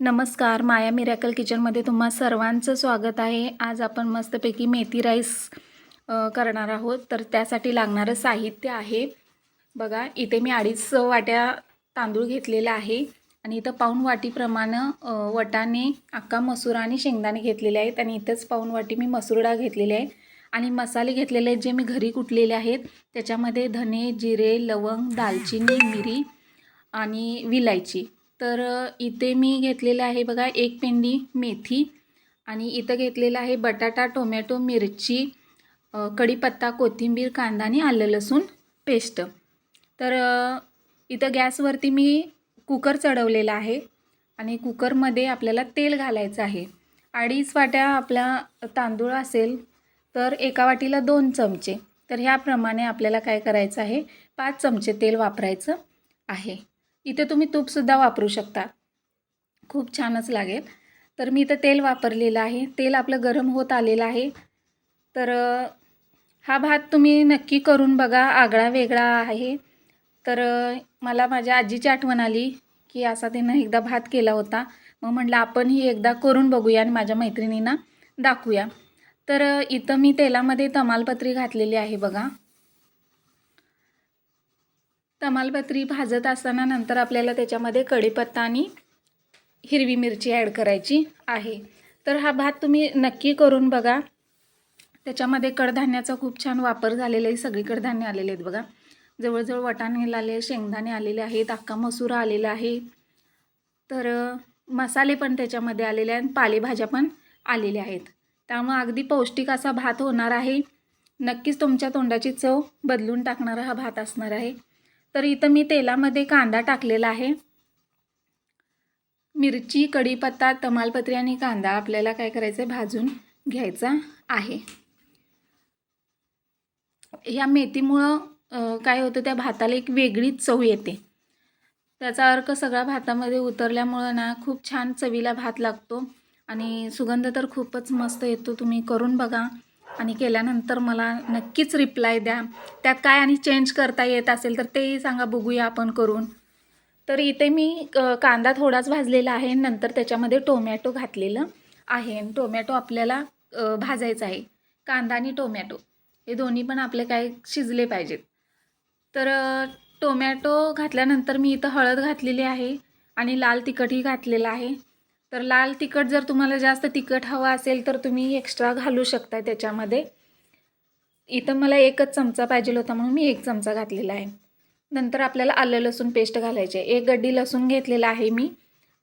नमस्कार माया मिरॅकल किचनमध्ये तुम्हा सर्वांचं स्वागत आहे. आज आपण मस्तपैकी मेथी राईस करणार आहोत. तर त्यासाठी लागणारं साहित्य आहे. बघा इथे मी अडीच वाट्या तांदूळ घेतलेला आहे आणि इथं पाऊण वाटीप्रमाणे वटाने अक्का मसूर आणि शेंगदाणे घेतलेले आहेत आणि इथंच पाऊण वाटी मी मसूर डाळ घेतलेली आहे. आणि मसाले घेतलेले आहेत जे मी घरी कुटलेले आहेत. त्याच्यामध्ये धने जिरे लवंग दालचिनी मिरी आणि विलायची. तर इथे मी घेतलेलं आहे बघा एक पेंडी मेथी आणि इथं घेतलेलं आहे बटाटा टोमॅटो मिरची कढीपत्ता कोथिंबीर कांदा आणि आलं लसूण पेस्ट. तर इथं गॅसवरती मी कुकर चढवलेला आहे आणि कुकरमध्ये आपल्याला तेल घालायचं आहे. अडीच वाट्या आपला तांदूळ असेल तर एका वाटीला दोन चमचे. तर ह्याप्रमाणे आपल्याला काय करायचं आहे? पाच चमचे तेल वापरायचं आहे. इथे तुम्ही तूपसुद्धा वापरू शकता. खूप छानच लागेल. तर मी इथं तेल वापरलेलं आहे. तेल आपलं गरम होत आलेलं आहे. तर हा भात तुम्ही नक्की करून बघा. आगळा वेगळा आहे. तर मला माझ्या आजीची आठवण आली की असा तिनं एकदा भात केला होता. मग म्हटलं आपणही एकदा करून बघूया आणि माझ्या मैत्रिणींना दाखवूया. तर इथं मी तेलामध्ये तमालपत्री घातलेली आहे बघा. तमालपत्री भाजत असताना नंतर आपल्याला त्याच्यामध्ये कढीपत्ता आणि हिरवी मिरची ॲड करायची आहे. तर हा भात तुम्ही नक्की करून बघा. त्याच्यामध्ये कडधान्याचा खूप छान वापर झालेला आहे. सगळी कडधान्य आलेले आहेत बघा. जवळजवळ वटाणे आले शेंगदाणे आलेले आहेत अक्का मसूर आलेला आहे. तर मसाले पण त्याच्यामध्ये आलेले आहेत. पालेभाज्या पण आलेल्या आहेत. त्यामुळं अगदी पौष्टिक असा भात होणार आहे. नक्कीच तुमच्या तोंडाची चव बदलून टाकणारा हा भात असणार आहे. तर इथं मी तेलामध्ये कांदा टाकलेला आहे. मिरची कढीपत्ता तमालपत्री आणि कांदा आपल्याला काय करायचं आहे भाजून घ्यायचा आहे. ह्या मेथीमुळं काय होतं त्या भाताला एक वेगळीच चव येते. त्याचा अर्क सगळा भातामध्ये उतरल्यामुळं ना खूप छान चवीला भात लागतो. आणि सुगंध तर खूपच मस्त येतो. तुम्ही करून बघा. आणि केल्यानंतर मला नक्कीच रिप्लाय द्या. त्यात काय आणि चेंज करता येत असेल तर तेही सांगा बघूया आपण करून. तर इथे मी कांदा थोडाच भाजलेला आहे. नंतर त्याच्यामध्ये टोमॅटो घातलेलं आहे. टोमॅटो आपल्याला भाजायचा आहे. कांदा आणि टोमॅटो. हे दोन्ही पण आपले काय शिजले पाहिजेत. तर टोमॅटो घातल्यानंतर मी इथं हळद घातलेली आहे. आणि लाल तिखटही घातलेलं आहे. तर लाल तिखट जर तुम्हाला जास्त तिखट हवं असेल तर तुम्ही एक्स्ट्रा घालू शकता त्याच्यामध्ये. इथं मला एकच चमचा पाहिजे होता म्हणून मी एक चमचा घातलेला आहे. नंतर आपल्याला आलं लसूण पेस्ट घालायचे. एक गड्डी लसूण घेतलेला आहे मी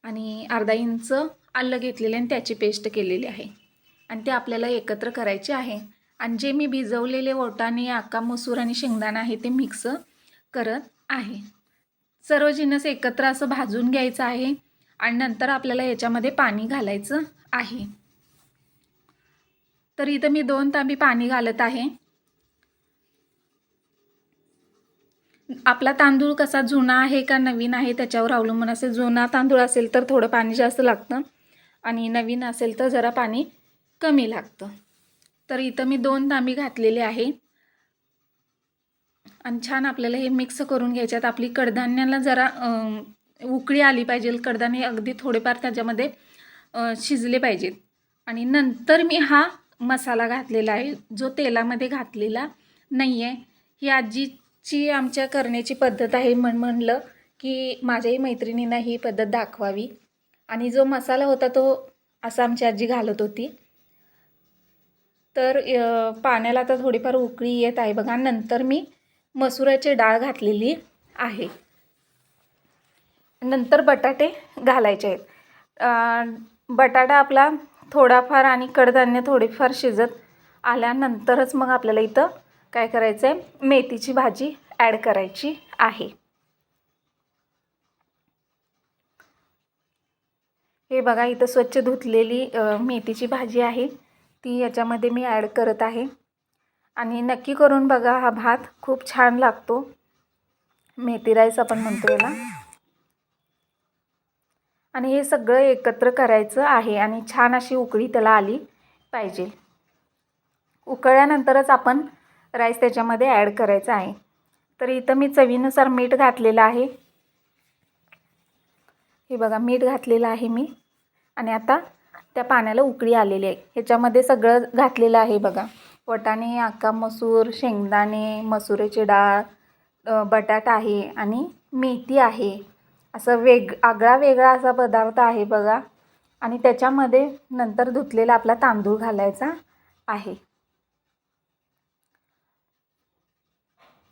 आणि अर्धा इंच आलं घेतलेलं आहे आणि त्याची पेस्ट केलेली आहे. आणि ते आपल्याला एकत्र करायचे आहे. आणि जे मी भिजवलेले ओटाने आका मसूर आणि शेंगदाणा आहे ते मिक्स करत आहे. सर्व जिन्नस एकत्र असं भाजून घ्यायचं आहे. आणि नंतर आपल्याला याच्यामध्ये पाणी घालायचं आहे. तर इथं मी दोन तांबी पाणी घालत आहे. आपला तांदूळ कसा जुना आहे का नवीन आहे त्याच्यावर अवलंबून असेल. जुना तांदूळ असेल तर थोडं पाणी जास्त लागतं आणि नवीन असेल तर जरा पाणी कमी लागतं. तर इथं मी दोन तांबी घातलेले आहे. आणि छान आपल्याला हे मिक्स करून घ्यायच्यात आपली कडधान्याला जरा उकळी आली पाहिजे कडधान्य अगदी थोडेफार त्याच्यामध्ये शिजले पाहिजेत. आणि नंतर मी हा मसाला घातलेला आहे जो तेलामध्ये घातलेला नाही आहे ही आजीची आमच्या करण्याची पद्धत आहे म्हण म्हणलं की माझ्याही मैत्रिणींना ही पद्धत दाखवावी. आणि जो मसाला होता तो असा आमची आजी घालत होती. तर पाण्याला आता थोडीफार उकळी येत आहे बघा. नंतर मी मसुराची डाळ घातलेली आहे. नंतर बटाटे घालायचे आहेत. बटाटा आपला थोडाफार आणि कडधान्य थोडीफार शिजत आल्यानंतरच मग आपल्याला इथं काय करायचं आहे मेथीची भाजी ॲड करायची आहे. हे बघा इथं स्वच्छ धुतलेली मेथीची भाजी आहे. ती याच्यामध्ये मी ॲड करत आहे. आणि नक्की करून बघा हा भात खूप छान लागतो. मेथी राईस आपण म्हणतो याला. आणि हे सगळं एकत्र करायचं आहे आणि छान अशी उकळी त्याला आली पाहिजे. उकळल्यानंतरच आपण राईस त्याच्यामध्ये ॲड करायचा आहे. तर इथं मी चवीनुसार मीठ घातलेलं आहे. हे बघा मीठ घातलेलं आहे मी. आणि आता त्या पाण्याला उकळी आलेली आहे. ह्याच्यामध्ये सगळं घातलेलं आहे बघा. वटाणे आका मसूर शेंगदाणे मसुरेची डाळ बटाटा आहे आणि मेथी आहे. असं वेग आगळा वेगळा असा पदार्थ आहे बघा. आणि त्याच्यामध्ये नंतर धुतलेला आपला तांदूळ घालायचा आहे.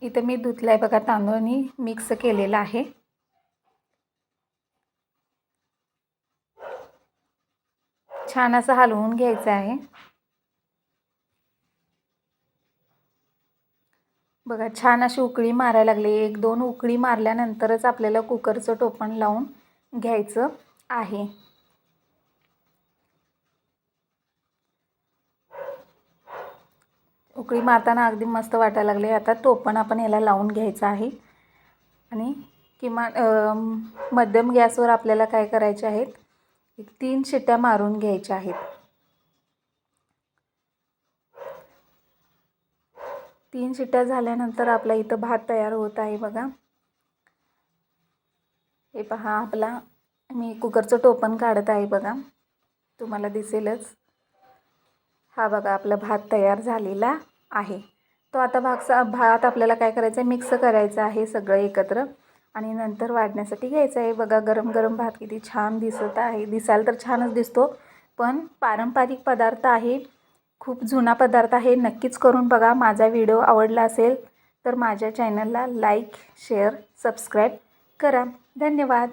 इथं मी धुतला आहे बघा तांदूळ आणि मिक्स केलेला आहे. छान असं हलवून घ्यायचं आहे. बघा छान अशी उकळी मारायला लागली. एक दोन उकळी मारल्यानंतरच आपल्याला कुकरचं टोपण लावून घ्यायचं आहे. उकळी मारताना अगदी मस्त वाटायला लागले. आता टोपण आपण याला लावून घ्यायचं आहे. आणि किमान मध्यम गॅसवर आपल्याला काय करायचे आहेत? एक तीन शिट्ट्या मारून घ्यायच्या आहेत. तीन शिट्ट्या झाल्यानंतर आपला इथं भात तयार होत आहे बघा. हे पहा आपला मी कुकरचं टोपण काढत आहे बघा. तुम्हाला दिसेलच. हा बघा आपला भात तयार झालेला आहे. तो आता भागचा भात आपल्याला काय करायचं आहे? मिक्स करायचं आहे सगळं एकत्र. आणि नंतर वाढण्यासाठी घ्यायचं आहे. बघा गरम गरम भात किती छान दिसत आहे. दिसायला तर छानच दिसतो पण पारंपरिक पदार्थ आहे. खूप जुना पदार्थ आहे नक्कीच करून बघा. माझा व्हिडिओ आवडला असेल तर माझ्या चॅनलला लाईक शेअर सबस्क्राईब करा. धन्यवाद.